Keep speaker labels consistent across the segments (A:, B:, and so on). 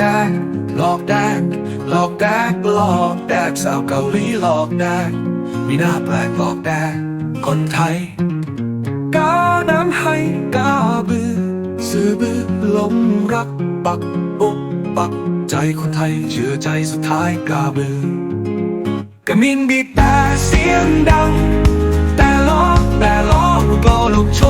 A: แดกหลอกแดกหลอกแดกหลอกแดกสาวเกาหลีหลอกแดกมีหน้าแปลกหลอกแดกคนไทยก้าน้ำให้ก้าบือซื้อบือลมรักปักอกปักใจคนไทยเชื่อใจสุดท้ายกาบือกระมินบีแต่เสียงดัง แต่ล้อแต่ล้อลูก็ลูกชน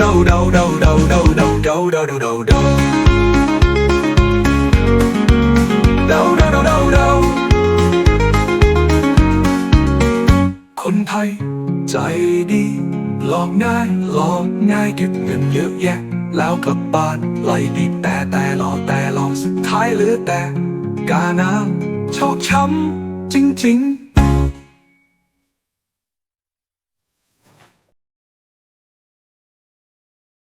A: โดโดโดโดโดโดโดโดโดโดโดโดโดโดโดโดคนไทยใจดีหลอกง่ายหลอกง่ายเก็บเงินเยอะแยะ แล้วกลับบ้านไหลดีแต่แต่หลอกแต่หลอกสุดท้ายเหลือแต่กาน้ำชอกช้ำจริงๆ